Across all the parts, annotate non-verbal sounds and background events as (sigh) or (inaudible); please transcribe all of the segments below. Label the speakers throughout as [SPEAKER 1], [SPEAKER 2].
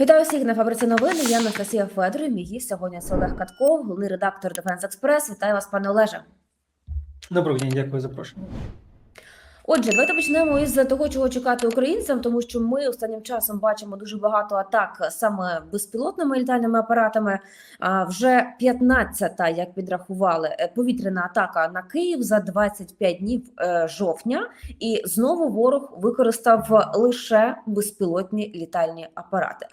[SPEAKER 1] Вітаю всіх на фабриці новини. Я Анастасія Федорів. Мій гість сьогодні це Олег Катков, головний редактор Дефенс Експрес. Вітаю вас, пане Олеже.
[SPEAKER 2] Доброго дня, дякую за запрошення.
[SPEAKER 1] Отже, давайте почнемо із того, чого чекати українцям, тому що ми останнім часом бачимо дуже багато атак саме безпілотними літальними апаратами. А вже 15-та, як підрахували, е, повітряна атака на Київ за 25 днів е, жовтня, і знову ворог використав лише безпілотні літальні апарати.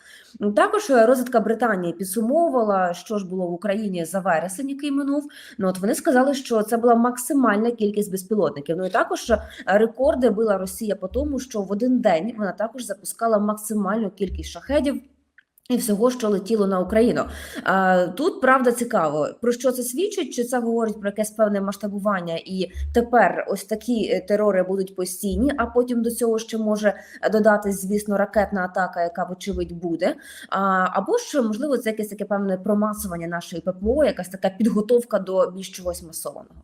[SPEAKER 1] Також розвідка Британії підсумовувала, що ж було в Україні за вересень, який минув. Ну от вони сказали, що це була максимальна кількість безпілотників. Ну і також е, рекорди била Росія по тому, що в один день вона також запускала максимальну кількість шахедів. І всього, що летіло на Україну, тут правда цікаво, про що це свідчить? Чи це говорить про якесь певне масштабування? І тепер ось такі е, терори будуть постійні, а потім до цього ще може додатись, звісно, ракетна атака, яка вочевидь буде. Або ж можливо це якесь таке певне промасування нашої ППО, якась така підготовка до більш чогось масованого.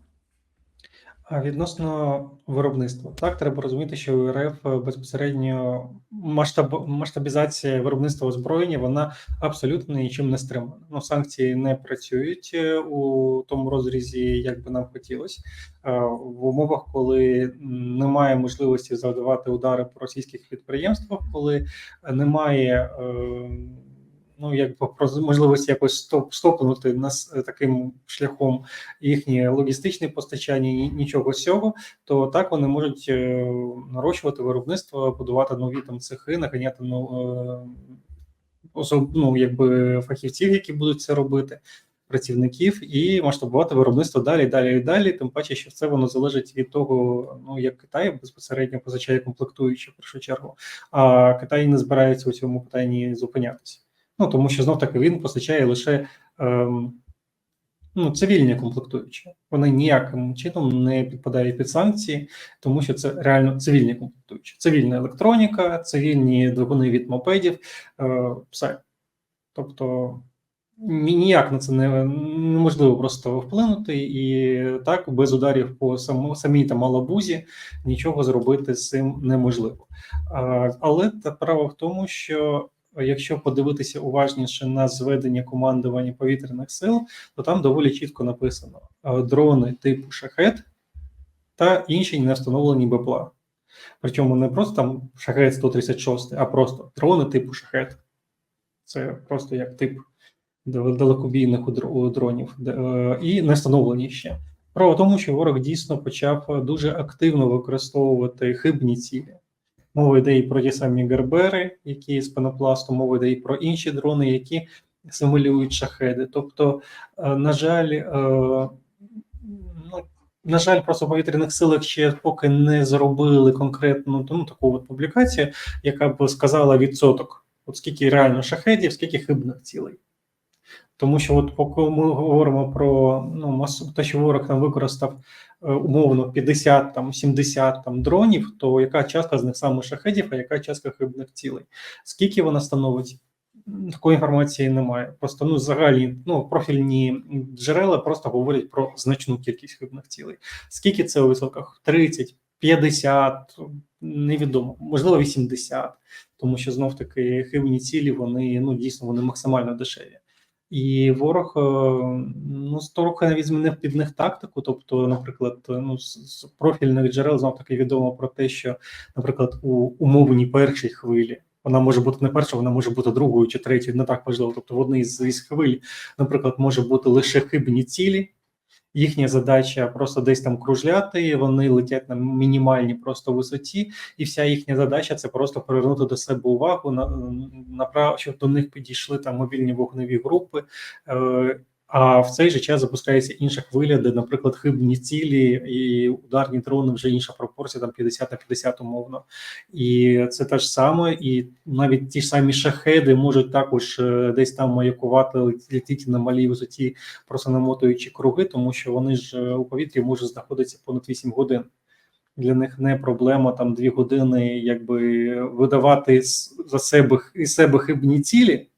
[SPEAKER 2] Відносно виробництва, так треба розуміти, що РФ безпосередньо масштаб масштабізація виробництва озброєння вона абсолютно нічим не стримана. Ну санкції не працюють е, у тому розрізі, як би нам хотілося Е, в умовах, коли немає можливості завдавати удари по російських підприємствах, коли немає. е, Ну, якби про можливості якось стоп стопнути нас таким шляхом їхнє логістичне постачання, ні- нічого цього, то так вони можуть е, нарощувати виробництво, будувати нові там цехи, наганяти ну, е, особ, ну, якби фахівців, які будуть це робити, працівників, і масштабувати виробництво далі, далі і далі. Тим паче, що це воно залежить від того, ну як Китай безпосередньо позичає комплектуючі в першу чергу, а Китай не збирається у цьому питанні зупинятися. Ну тому що знов таки він постачає лише ем, ну, цивільні комплектуючі. Вони ніяким чином не підпадають під санкції, тому що це реально цивільні комплектуючі. Цивільна електроніка, цивільні двигуни від мопедів, е, все. Тобто ніяк на це не, неможливо просто вплинути, і так без ударів по само, самій там малабузі нічого зробити з цим неможливо. А, але та право в тому, що якщо подивитися уважніше на зведення командування повітряних сил, то там доволі чітко написано: е, дрони типу шахет та інші не встановлені БПЛА. Причому не просто там шахет 136, а просто дрони типу шахет. Це просто як тип далекобійних дронів, е, і не встановлені ще. Право тому, що ворог дійсно почав дуже активно використовувати хибні цілі. Мова йде і про ті самі Гербери, які з пенопласту, мова йде і про інші дрони, які симулюють шахеди. Тобто, е, на жаль, е, ну, на жаль, просто в повітряних силах ще поки не зробили конкретну ну, таку от публікацію, яка б сказала відсоток, от скільки реально шахедів, скільки хибних цілей. Тому що, от поки ми говоримо про ну, те, що ворог там використав умовно 50 там 70 там дронів, то яка частка з них саме шахедів, а яка частка хибних цілей? Скільки вона становить? Такої інформації немає. Просто ну загальні ну профільні джерела просто говорять про значну кількість хибних цілей. Скільки це у відсотках? 30, 50, невідомо, можливо, 80, тому що знов таки хибні цілі вони ну дійсно вони максимально дешеві. І ворог е, ну трохи навіть змінив під них тактику. Тобто, наприклад, ну з профільних джерел знов таки відомо про те, що, наприклад, у умовній першій хвилі вона може бути не перша, вона може бути другою чи третьою, не так важливо. Тобто, в одній з хвиль, наприклад, може бути лише хибні цілі. Їхня задача просто десь там кружляти, вони летять на мінімальній просто висоті, і вся їхня задача це просто привернути до себе увагу на, на щоб до них підійшли там мобільні вогневі групи. Е, а в цей же час запускається інша хвиля, де, наприклад, хибні цілі і ударні дрони вже інша пропорція, там 50 на 50 умовно. І це те ж саме, і навіть ті ж самі шахеди можуть також е, десь там маякувати, летіти на малій висоті, просто намотуючи круги, тому що вони ж е, у повітрі можуть знаходитися понад 8 годин. Для них не проблема там 2 години, якби видавати за себе із себе хибні цілі,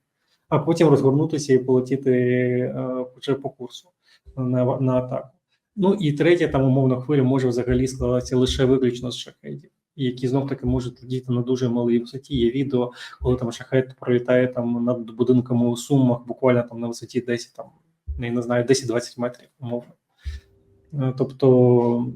[SPEAKER 2] а потім розгорнутися і полетіти е, вже по курсу на, на атаку. Ну і третя там умовно хвиля може взагалі складатися лише виключно з шахедів. які знов таки можуть летіти на дуже малій висоті. Є відео, коли там шахет пролітає там над будинками у Сумах, буквально там на висоті 10, там, не знаю, 10-20 метрів, умовно. Е, Тобто,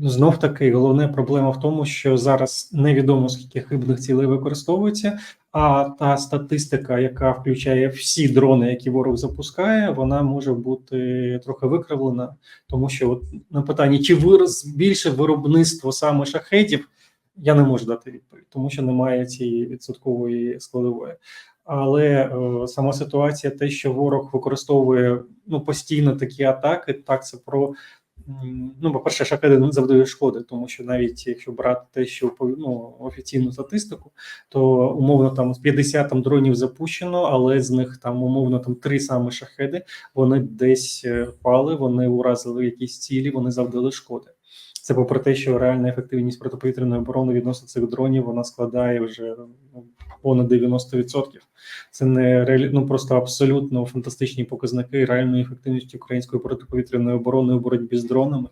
[SPEAKER 2] знов таки, головна проблема в тому, що зараз невідомо скільки хибних цілей використовується, а та статистика, яка включає всі дрони, які ворог запускає, вона може бути трохи викривлена, тому що от на питанні, чи вирос більше виробництво саме шахетів, я не можу дати відповідь, тому що немає цієї відсоткової складової. Але е, сама ситуація, те, що ворог використовує ну постійно такі атаки, так це про ну, по-перше, шахеди не завдають шкоди, тому що навіть якщо брати те, що ну, офіційну статистику, то умовно там з 50 там дронів запущено, але з них там умовно там три саме шахеди, вони десь е, впали, вони уразили якісь цілі, вони завдали шкоди. Це попри те, що реальна ефективність протиповітряної оборони відносно цих дронів вона складає вже ну, понад 90%. Це не реалі... ну, просто абсолютно фантастичні показники реальної ефективності української протиповітряної оборони у боротьбі з дронами.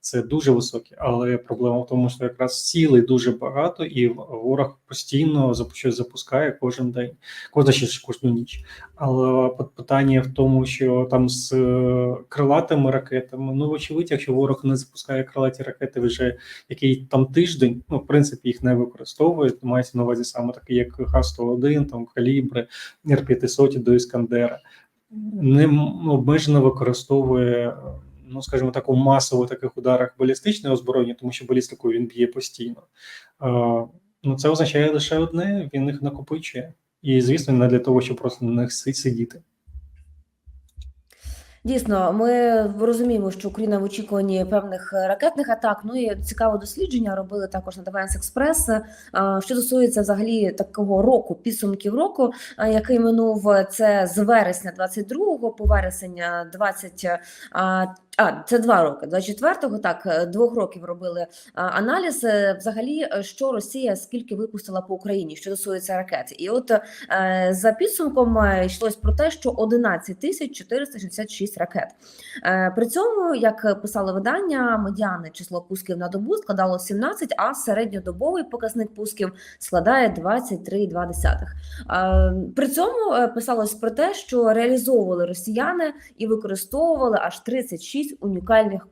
[SPEAKER 2] Це дуже високі, але проблема в тому, що якраз цілей дуже багато, і ворог постійно щось запускає кожен день, кожна ще кожну ніч. Але питання в тому, що там з е, крилатими ракетами, ну вочевидь, якщо ворог не запускає крилаті ракети вже який там тиждень, ну в принципі їх не використовують. Мається на увазі саме такі, як Х-101, там калібри, Р-500 до Іскандера. Не обмежено використовує, е, ну скажімо так, у масово таких ударах балістичне озброєння, тому що балістикою він б'є постійно. Е, Ну, це означає лише одне: він їх накопичує. І, звісно, не для того, щоб просто на них сидіти.
[SPEAKER 1] Дійсно, ми розуміємо, що Україна в очікуванні певних е, ракетних атак. Ну і цікаве дослідження робили також на Defense Express. Що стосується взагалі такого року, підсумків року, а, який минув це з вересня 22 по вересень 20, а, це два роки. 24-го, так е, двох років робили а, аналіз. е, Взагалі, е, що Росія скільки випустила по Україні, що стосується ракет, і от е, за підсумком е, йшлось про те, що 11 тисяч 466 ракет. Е, При цьому, як писало видання, медіане число пусків на добу складало 17, а середньодобовий показник пусків складає 23,2. Е, При цьому е, писалось про те, що реалізовували росіяни і використовували аж 36 унікальних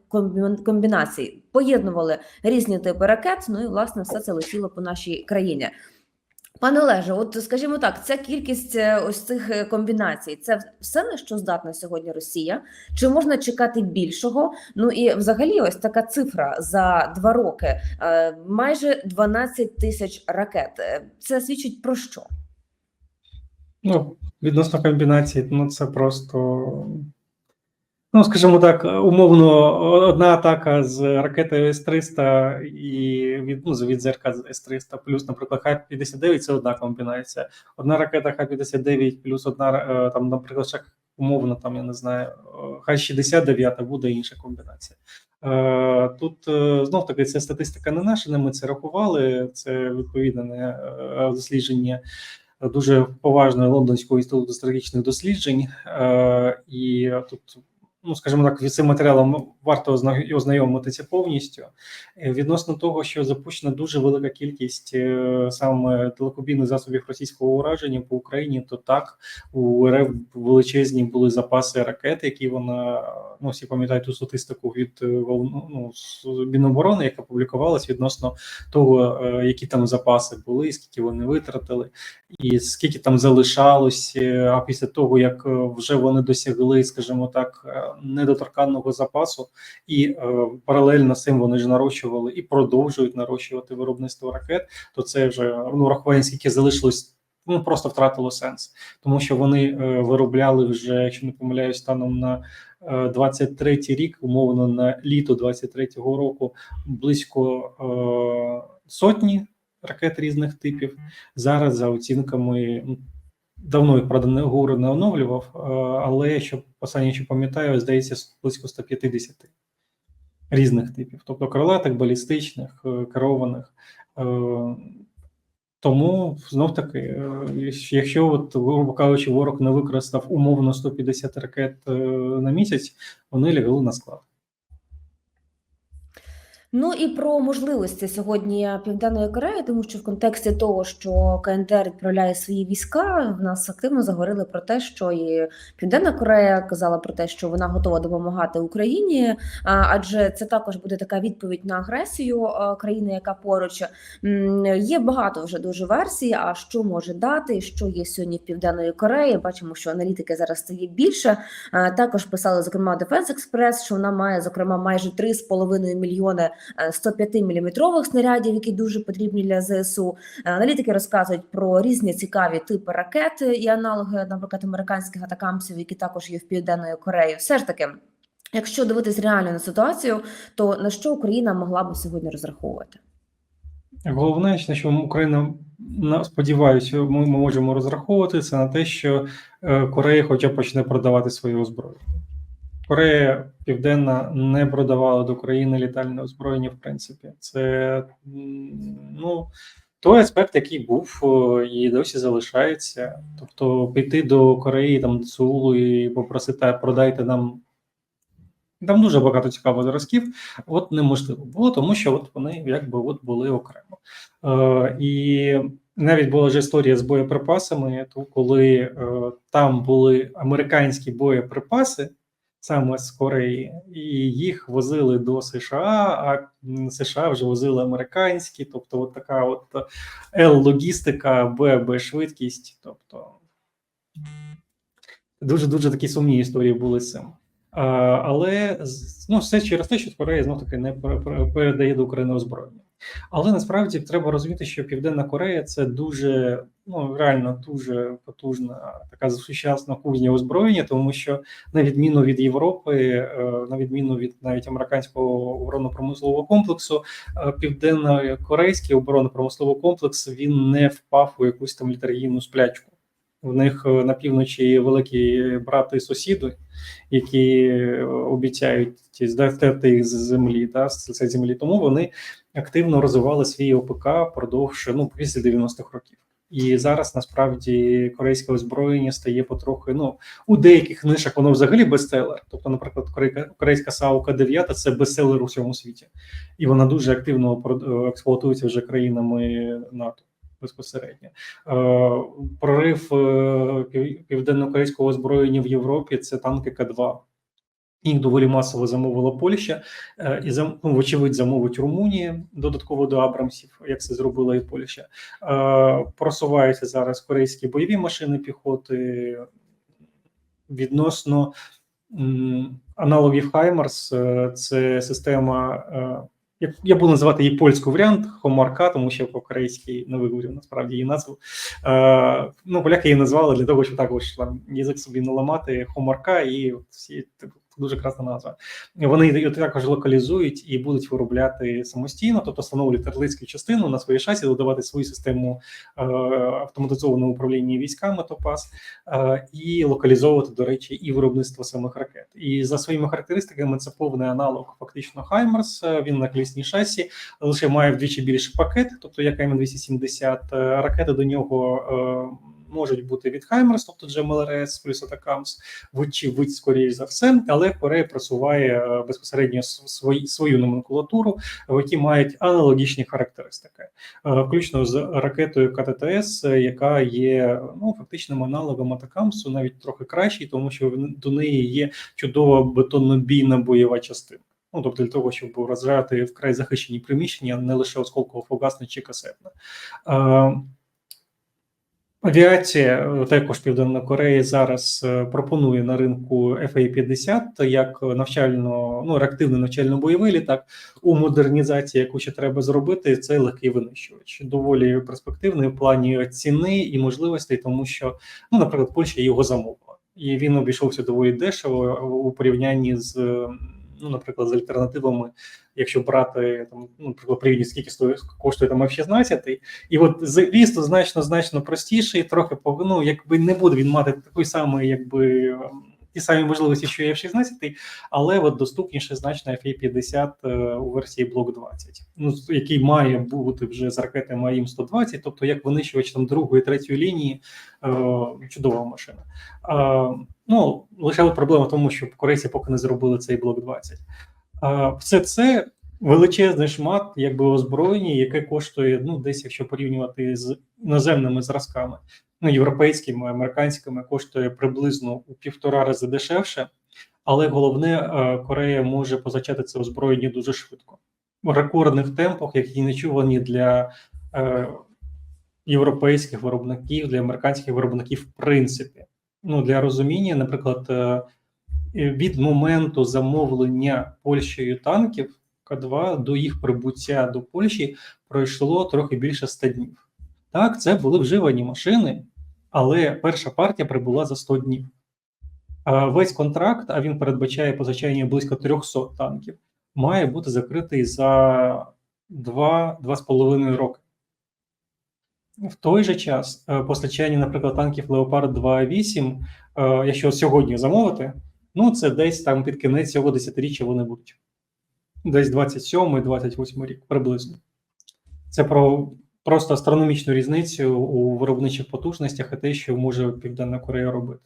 [SPEAKER 1] комбінацій, поєднували різні типи ракет. Ну і власне все це летіло по нашій країні. Пане Олеже, от скажімо так, ця кількість е, ось цих е, комбінацій, це все на що здатна сьогодні Росія? Чи можна чекати більшого? Ну і взагалі, ось така цифра за два роки, е, майже 12 тисяч ракет. Це свідчить про що?
[SPEAKER 2] Ну, відносно комбінації, ну це просто. Ну, скажімо так, умовно, одна атака з ракетою С-300 і від, ну, від ЗРК з С-300 плюс, наприклад, Х-59 це одна комбінація. Одна ракета Х-59 плюс одна, е, там, наприклад, умовно, там, я не знаю, е, Х-69 буде інша комбінація. Е, Тут е, знов таки це статистика не наша, не ми це рахували. Це відповідне дослідження дуже поважної Лондонського інституту стратегічних досліджень. І тут, ну скажімо так, цим матеріалом варто ознайомитися повністю. Е, Відносно того, що запущена дуже велика кількість е, саме телекобійних засобів російського ураження по Україні, то так у РФ величезні були запаси ракет, які вона ну всі пам'ятають ту статистику від е, ну, Міноборони, яка публікувалась відносно того, які там запаси були, скільки вони витратили, і скільки там залишалось. А після того як вже вони досягли, скажімо так, недоторканного запасу, і е, паралельно з цим вони ж нарощували і продовжують нарощувати виробництво ракет, то це вже ну рахування, скільки залишилось. Ну просто втратило сенс, тому що вони е, виробляли вже, якщо не помиляюсь, станом на е, 23-й рік, умовно на літо 23-го року, близько е, сотні ракет різних типів. Зараз за оцінками ну, давно їх правда не ГУР не оновлював, е, але що останнє, що пам'ятаю, здається, близько 150 різних типів, тобто крилатих, балістичних, е, керованих. Е, Тому знов таки, якщо от, грубо кажучи, ворог не використав умовно 150 ракет на місяць, вони лягли на склад.
[SPEAKER 1] Ну і про можливості сьогодні Південної Кореї, тому що в контексті того, що КНДР відправляє свої війська, в нас активно заговорили про те, що і Південна Корея казала про те, що вона готова допомагати Україні, адже це також буде така відповідь на агресію країни, яка поруч є багато вже дуже версій. А що може дати, що є сьогодні в Південної Кореї? Бачимо, що аналітики зараз стає більше. Також писали зокрема Defense Express, що вона має зокрема майже 3,5 мільйони 105 міліметрових снарядів, які дуже потрібні для ЗСУ. Е, Аналітики розказують про різні цікаві типи ракет і аналоги, наприклад, американських атакамсів, які також є в Південної Кореї. Все ж таки, якщо дивитись реально на ситуацію, то на що Україна могла би сьогодні розраховувати?
[SPEAKER 2] Головне, на що Україна на- сподіваюся, ми, можемо розраховувати, це на те, що е, Корея хоча б почне продавати своє озброєння. Корея Південна не продавала до країни літальне озброєння, в принципі. Це ну, той аспект, який був і досі залишається. Тобто піти до Кореї, там, до і попросити, продайте нам. Там дуже багато цікавих зразків, от неможливо було, тому що от вони якби от були окремо. Е, і навіть була ж історія з боєприпасами, то коли е, там були американські боєприпаси саме з Кореї, і їх возили до США, а США вже возили американські, тобто, от така от Л-логістика, Б, Б швидкість. Тобто дуже дуже такі сумні історії були з цим. А, але ну, все через те, що Корея знов таки не пере- пере- передає до України озброєння. Але насправді треба розуміти, що Південна Корея це дуже ну реально дуже потужна така сучасна кузня озброєння, тому що на відміну від Європи, е, на відміну від навіть американського оборонно-промислового комплексу, е, південно-корейський оборонно-промисловий комплекс він не впав у якусь там літаргійну сплячку. В них е, на півночі великі брати сусіди, які обіцяють ті здерти їх з землі, та з землі. Тому вони активно розвивали свій ОПК продовж ну після 90-х років. І зараз насправді корейське озброєння стає потрохи. Ну у деяких нишах воно взагалі бестселер. Тобто, наприклад, корейська САУ К-9 – це бестселер у всьому світі, і вона дуже активно експлуатується вже країнами НАТО безпосередньо. Е, Прорив е, південно-корейського озброєння в Європі це танки К-2. Їх доволі масово замовила Польща, е, і ну, вочевидь замовить Румунія додатково до Абрамсів, як це зробила і Польща. Е, Просуваються зараз корейські бойові машини піхоти відносно аналогів Хаймарс. е, Це система. Я буду називати її польський варіант Хомарка, тому що по-корейськи не виговорю насправді її назву. Е, ну, поляки її назвали для того, щоб також там язик собі наламати Хомарка, і всі типу, дуже красна назва. Вони також локалізують і будуть виробляти самостійно, тобто встановлюють артилерійську частину на своїй шасі, додавати свою систему е, автоматизованого управління військами ТОПАС е, і локалізовувати, до речі, і виробництво самих ракет. І за своїми характеристиками це повний аналог фактично Хаймерс. Е, Він на колісній шасі лише має вдвічі більший пакет, тобто як М270, е, ракети до нього. Можуть бути від Хаймерс, тобто GMLRS плюс Атакамс, вочевидь, скоріш за все, але Корея просуває е, безпосередньо свої, свою номенклатуру, які мають аналогічні характеристики, Е, включно з ракетою КТТС, е, яка є ну фактичним аналогом Атакамсу, навіть трохи кращий, тому що до неї є чудова бетонно-бійна бойова частина. Ну, тобто для того, щоб розжати вкрай захищені приміщення, не лише осколково-фугасне чи касетне. Авіація е, також Південна Корея зараз е, пропонує на ринку FA-50 як навчально, ну реактивний навчально-бойовий літак у модернізації, яку ще треба зробити. Це легкий винищувач, доволі перспективний в плані ціни і можливостей, тому що, ну, наприклад, Польща його замовила, і він обійшовся доволі дешево у порівнянні з. Ну, наприклад, з альтернативами, якщо брати там, ну, наприклад, порівняти, скільки стоїть коштує там F-16, і от звісно, значно значно простіший, трохи ну, якби не буде він мати такої самої, якби ем, ті самі можливості, що і F-16, але от доступніше значно FA-50 е, у версії Block 20, ну який має бути вже з ракетами АІМ 120, тобто як винищувач там другої, третьої лінії, е, чудова машина. Е, ну лише от проблема в тому, що корейці поки не зробили цей Block 20. Е, все це величезний шмат, якби озброєння, яке коштує, ну, десь, якщо порівнювати з іноземними зразками, ну, європейськими, американськими, коштує приблизно у півтора рази дешевше. Але головне, е, Корея може позичати це озброєння дуже швидко. В рекордних темпах, які не чувані для е, європейських виробників, для американських виробників, в принципі. Ну, для розуміння, наприклад, е, від моменту замовлення Польщею танків К2 до їх прибуття до Польщі пройшло трохи більше 100 днів. Так, це були вживані машини, але перша партія прибула за 100 днів. Весь контракт, а він передбачає позичання близько 300 танків, має бути закритий за 2-2,5 роки. В той же час е, постачання, наприклад, танків Леопард 2.8, е, якщо сьогодні замовити, ну це десь там під кінець цього десятиріччя вони будуть. Десь 27-28 рік приблизно. Це про просто астрономічну різницю у виробничих потужностях і те, що може Південна Корея робити.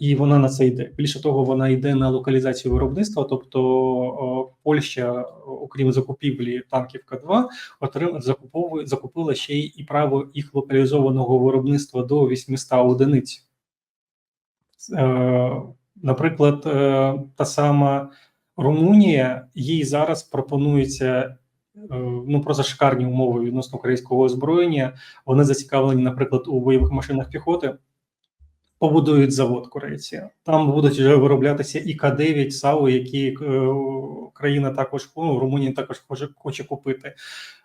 [SPEAKER 2] І вона на це йде. Більше того, вона йде на локалізацію виробництва. Тобто Польща, окрім закупівлі танків К2, отрим... закуповує, закупила ще й і право їх локалізованого виробництва до 800 одиниць. Е, Наприклад, е, та сама Румунія, їй зараз пропонується ну просто шикарні умови відносно українського озброєння. Вони зацікавлені, наприклад, у бойових машинах піхоти. Побудують завод корейці. Там будуть вже вироблятися і К-9 САУ, які е, країна також ну, Румунія також хоче, хоче купити.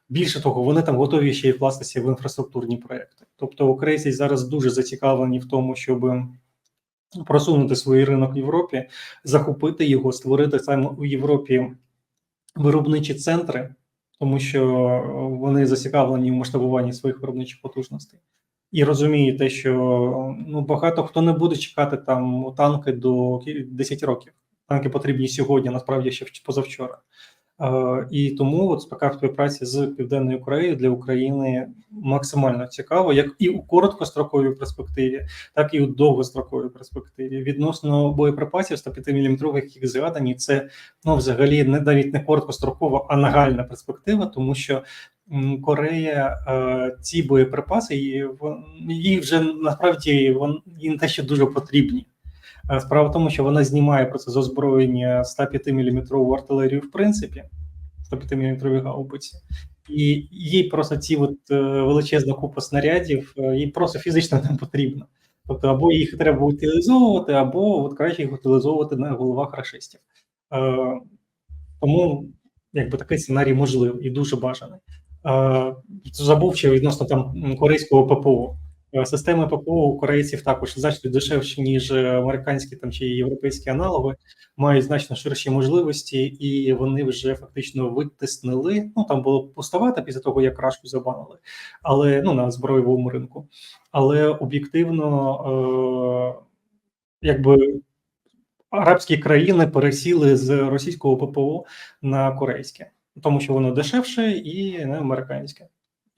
[SPEAKER 2] Більше того, вони там готові ще й вкластися в інфраструктурні проекти. Тобто, українці зараз дуже зацікавлені в тому, щоб просунути свій ринок в Європі, захопити його, створити саме у Європі виробничі центри, тому що вони зацікавлені в масштабуванні своїх виробничих потужностей. І розуміє те, що ну багато хто не буде чекати там танки до 10 років. Танки потрібні сьогодні, насправді ще позавчора. І тому от така співпраця з Південною Кореєю для України максимально цікаво, як і у короткостроковій перспективі, так і у довгостроковій перспективі. Відносно боєприпасів 105-мм, які згадані, це ну взагалі не навіть не короткострокова, а нагальна перспектива, тому що Корея е, ці боєприпаси їй, вже насправді вон їм те, що дуже потрібні. Е, Справа в тому, що вона знімає процес озброєння 105-мм артилерію, в принципі, 105-мм гаубиці, і їй просто ці от е, величезна купа снарядів, е, їй просто фізично не потрібно. Тобто, або їх треба утилізовувати, або от краще їх утилізовувати на головах рашистів. Е, тому якби такий сценарій можливий і дуже бажаний. Е, забув ще відносно там корейського ППО. Е, Системи ППО у корейців також значно дешевші, ніж е, американські там чи європейські аналоги, мають значно ширші можливості, і вони вже фактично витиснили. Ну там було пустовато після того, як крашку забанили, але ну на збройовому ринку. Але об'єктивно, е, якби арабські країни пересіли з російського ППО на корейське, тому що воно дешевше і не американське.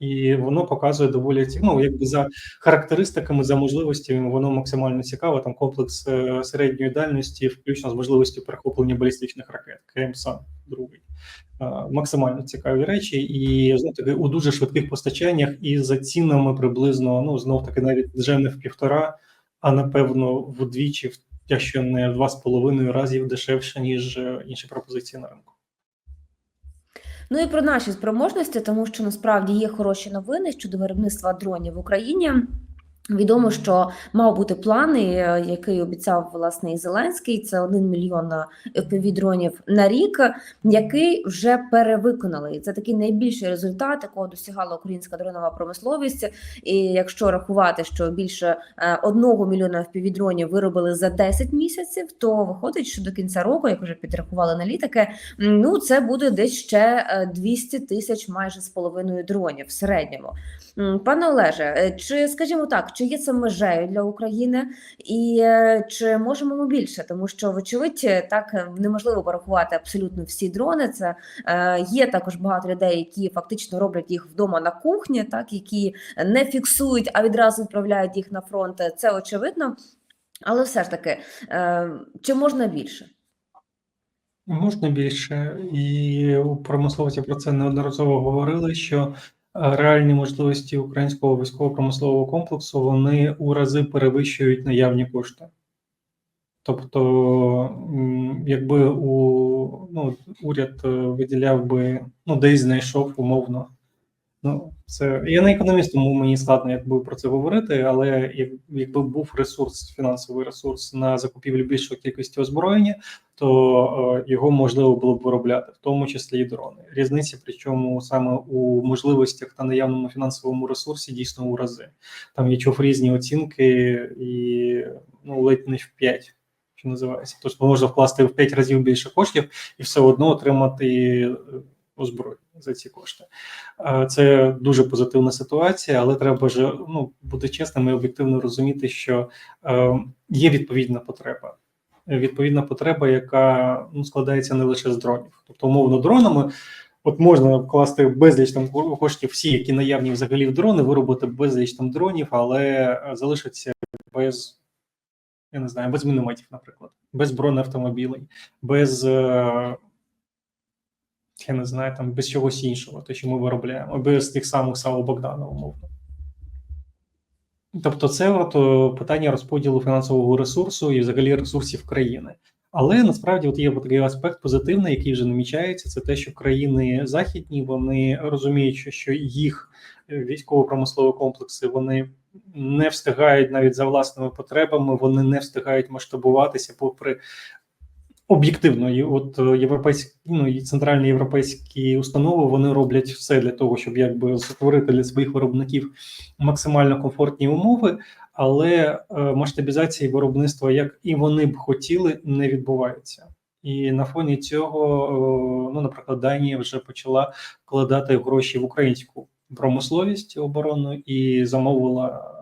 [SPEAKER 2] І воно показує доволі ну, якби за характеристиками, за можливостями, воно максимально цікаве. Там комплекс е, середньої дальності, включно з можливістю перехоплення балістичних ракет, КМСА другий. Е, максимально цікаві речі, і знов таки у дуже швидких постачаннях, і за цінами приблизно, ну знов таки, навіть вже не в півтора, а напевно вдвічі, якщо не в два з половиною разів дешевше, ніж е, інші пропозиції на ринку.
[SPEAKER 1] Ну і про наші спроможності, тому що насправді є хороші новини щодо виробництва дронів в Україні. Відомо, що мав бути план, е, який обіцяв власне і Зеленський. Це 1 мільйон fpv дронів на рік, який вже перевиконали. І це такий найбільший результат, якого досягала українська дронова промисловість. І якщо рахувати, що більше 1 мільйона fpv дронів виробили за 10 місяців, то виходить, що до кінця року, як вже підрахували аналітики, ну це буде десь ще е, 200 тисяч майже з половиною дронів в середньому. Пане Олеже, е, чи скажімо так, чи є це межею для України, і е, чи можемо ми більше? Тому що, вочевидь, так е, неможливо порахувати абсолютно всі дрони. Це е, є також багато людей, які фактично роблять їх вдома на кухні, так які не фіксують, а відразу відправляють їх на фронт. Це очевидно. Але все ж таки, е, чи можна більше?
[SPEAKER 2] Можна більше, і у промисловці про це неодноразово говорили, що реальні можливості українського військово-промислового комплексу вони у рази перевищують наявні кошти. Тобто, якби у ну, уряд е, виділяв би, ну, десь знайшов умовно. Ну, це я не економіст, тому мені складно якби про це говорити. Але як, якби був ресурс, фінансовий ресурс на закупівлю більшої кількості озброєння, то е, його можливо було б виробляти, в тому числі і дрони. Різниця, причому саме у можливостях та наявному фінансовому ресурсі дійсно у рази. Там я чув різні оцінки, і ну ледь не в 5, що називається. Тобто можна вкласти в 5 разів більше коштів і все одно отримати е, озброєння за ці кошти. Це дуже позитивна ситуація, але треба ж ну бути чесним і об'єктивно розуміти, що е, є відповідна потреба. Відповідна потреба, яка ну складається не лише з дронів, тобто умовно дронами. От можна вкласти безліч там коштів, всі, які наявні взагалі в дрони, виробити безліч там дронів, але е, залишиться без я не знаю, без мінометів, наприклад, без бронеавтомобілей, без е, я не знаю, там без чогось іншого, те, що ми виробляємо, без тих самих Саву Богдана, умовно. Тобто, це от е, питання розподілу фінансового ресурсу і взагалі ресурсів країни. Але насправді от є такий аспект позитивний, який вже намічається. Це те, що країни західні вони розуміють, що- що їх е, військово-промислові комплекси вони не встигають навіть за власними потребами, вони не встигають масштабуватися попри об'єктивно. І от е, європейські ну і центральні європейські установи вони роблять все для того, щоб якби створити для своїх виробників максимально комфортні умови, але е, масштабізації виробництва, як і вони б хотіли, не відбувається. І на фоні цього, е, ну, наприклад, Данія вже почала вкладати гроші в українську промисловість оборонну і замовила,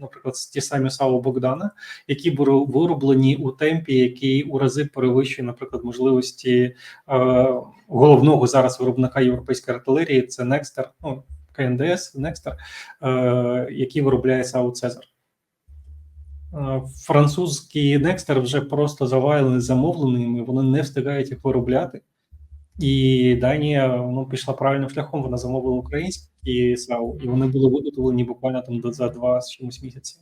[SPEAKER 2] наприклад, ті самі САУ Богдана, які були вироблені у темпі, який у рази перевищує, наприклад, можливості е, головного зараз виробника європейської артилерії. Це Некстер, ну КНДС, Некстер, е, який виробляє САУ Цезар. Е, Французький Некстер вже просто завалений замовленими, вони не встигають їх виробляти. І Данія ну, пішла правильним шляхом. Вона замовила українські САУ, і вони були виготовлені буквально там до- за два з чимось місяці.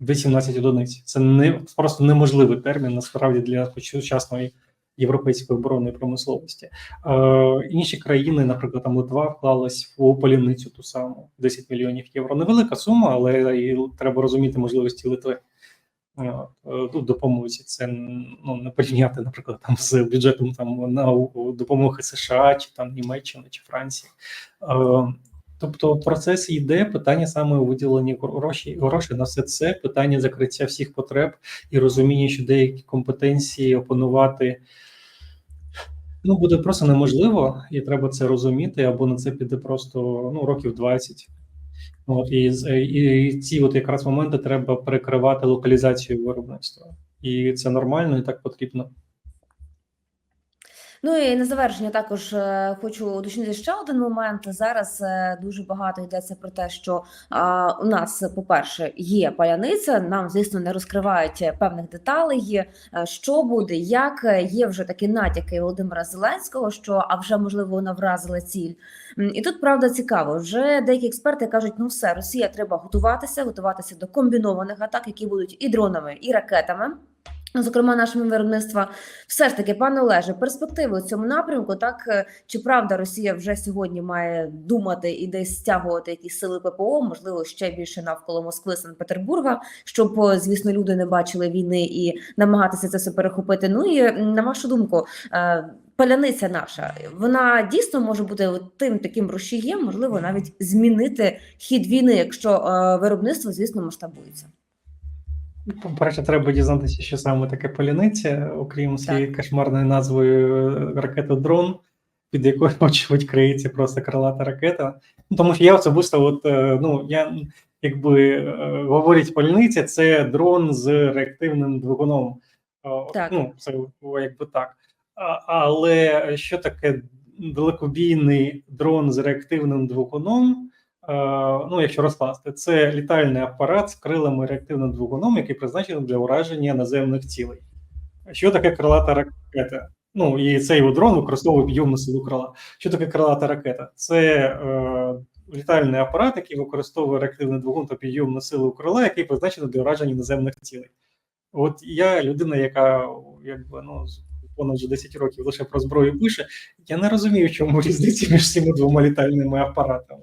[SPEAKER 2] 18 одиниць. Це не просто неможливий термін насправді для сучасної європейської оборонної промисловості. Е, інші країни, наприклад, там Литва вклалась в полівницю ту саму 10 мільйонів євро. Невелика сума, але і треба розуміти можливості Литви. Е, Тут допомозі це ну не порівняти, наприклад, там з бюджетом там на допомоги США чи там Німеччини чи Франції. Е, Тобто процес йде питання саме у виділенні грошей на все це питання закриття всіх потреб і розуміння, що деякі компетенції опанувати ну буде просто неможливо, і треба це розуміти, або на це піде просто ну років 20. От і, з- і ці от якраз моменти треба перекривати локалізацію виробництва, і це нормально, і так потрібно.
[SPEAKER 1] Ну і на завершення також е, хочу уточнити ще один момент. Зараз е, дуже багато йдеться про те, що у нас, по-перше, є паляниця. Нам, звісно, не розкривають певних деталей. е, Що буде, як є вже такі натяки Володимира Зеленського, що а вже можливо вона вразила ціль. І тут правда цікаво. Вже деякі експерти кажуть: ну все, Росія треба готуватися, готуватися до комбінованих атак, які будуть і дронами, і ракетами. Ну, Зокрема, нашими виробництва, все ж таки, пане Олеже, перспективи у цьому напрямку, так е, чи правда Росія вже сьогодні має думати і десь стягувати якісь сили ППО, можливо, ще більше навколо Москви, Санкт-Петербурга, щоб, е, звісно, люди не бачили війни і намагатися це все перехопити. Ну і на вашу думку, е, паляниця наша, вона дійсно може бути тим таким рушієм, можливо, навіть змінити хід війни, якщо виробництво, звісно, масштабується.
[SPEAKER 2] По-перше, треба дізнатися, що саме таке поляниця, окрім цієї кошмарної назвою е, ракета дрон, під якою, (laughs) очевидь, криється просто крилата ракета. Ну, тому що я особисто, от, е, ну, я якби е, говорять поляниця, це дрон з реактивним двигуном.
[SPEAKER 1] Так.
[SPEAKER 2] Ну, це якби так. Але що таке далекобійний дрон з реактивним двигуном? Е, ну, якщо розкласти, це літальний апарат з крилами реактивним двигуном, який призначений для ураження наземних цілей. Що таке крилата ракета? Ну і цей дрон використовує підйомну силу крила. Що таке крилата ракета? Це е, літальний апарат, який використовує реактивний двигун та підйомну силу крила, який призначений для враження наземних цілей. От я людина, яка якби ну понад вже 10 років лише про зброю пише. Я не розумію, чому різниця між цими двома літальними апаратами.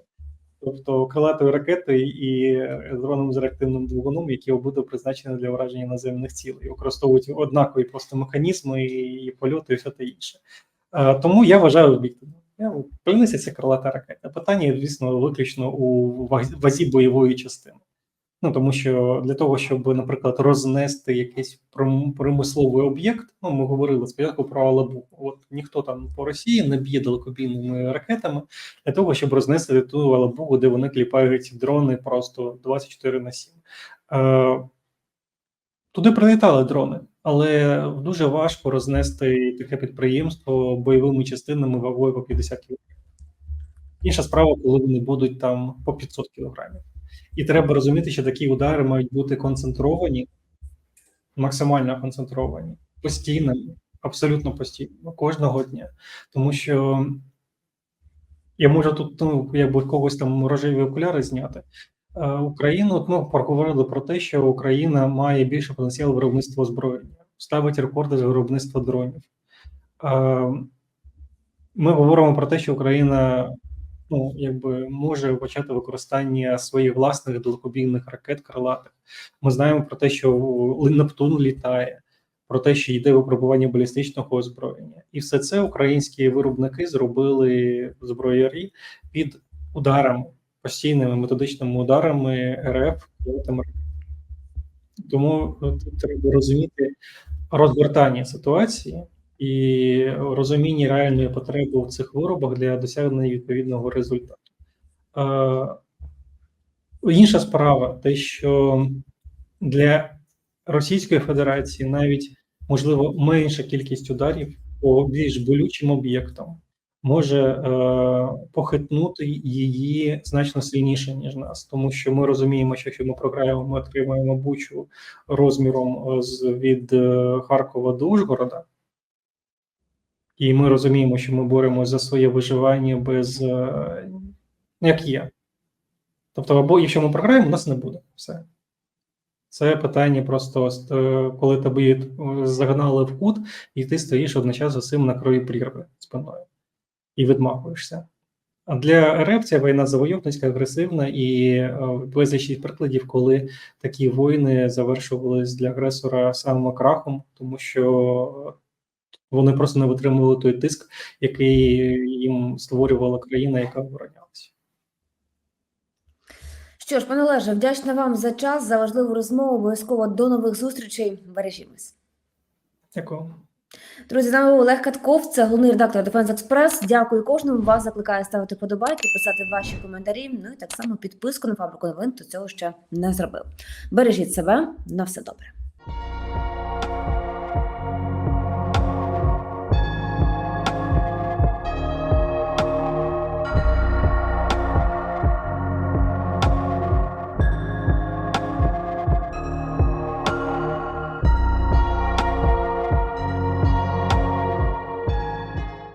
[SPEAKER 2] Тобто крилатою ракетою і е, дроном з реактивним двигуном, які обидва призначені для враження наземних цілей, використовують однакові просто механізми і, польоти, і все те інше. Е, тому я вважаю об'єктивно. Я це крилата ракета. Питання, звісно, виключно у вазі бойової частини. Ну тому що для того, щоб, наприклад, рознести якийсь промисловий об'єкт, ну ми говорили спочатку про Алабу. От ніхто там по Росії не б'є далекобійними ракетами для того, щоб рознести ту Алабугу, де вони кліпають дрони просто 24 на 7. Е, туди прилітали дрони, але дуже важко рознести таке підприємство бойовими частинами вагою по 50 кг. Інша справа, коли вони будуть там по 500 кілограмів. І треба розуміти, що такі удари мають бути концентровані, максимально концентровані, постійними, абсолютно постійно, кожного дня. Тому що я можу тут ну, якби когось там рожеві окуляри зняти. Україну, от ми поговорили про те, що Україна має більше потенціал виробництва озброєння, ставить рекорди з виробництва дронів. Ми говоримо про те, що Україна ну, якби може почати використання своїх власних далекобійних ракет крилатих. Ми знаємо про те, що Нептун літає, про те, що йде випробування балістичного озброєння, і все це українські виробники зробили зброярі під ударами, постійними методичними ударами РФ. Тому ну, треба розуміти розгортання ситуації і розуміння реальної потреби в цих виробах для досягнення відповідного результату. Е, інша справа, те, що для Російської Федерації навіть можливо менша кількість ударів по більш болючим об'єктам може е, похитнути її значно сильніше, ніж нас, тому що ми розуміємо, що якщо ми програємо, ми отримаємо бучу розміром е, з від е, Харкова до Ужгорода. І ми розуміємо, що ми боремося за своє виживання без е, як є. Тобто, або якщо ми програємо, у нас не буде все. Це питання просто е, коли тебе е, загнали в кут, і ти стоїш одночасно з цим на краю прірви спиною і відмахуєшся. А для РФ ця війна завойовницька, агресивна і безліч прикладів, коли такі війни завершувались для агресора самим крахом, тому що вони просто не витримували той тиск, який їм створювала країна, яка оборонялася.
[SPEAKER 1] Що ж, пане Олеже, вдячна вам за час, за важливу розмову. Обов'язково до нових зустрічей. Бережімось.
[SPEAKER 2] Дякую.
[SPEAKER 1] Друзі, з нами був Олег Катков, це головний редактор Defense Express. Дякую кожному. Вас закликаю ставити подобайки, писати ваші коментарі. Ну і так само підписку на фабрику новин, хто цього ще не зробив. Бережіть себе, на все добре.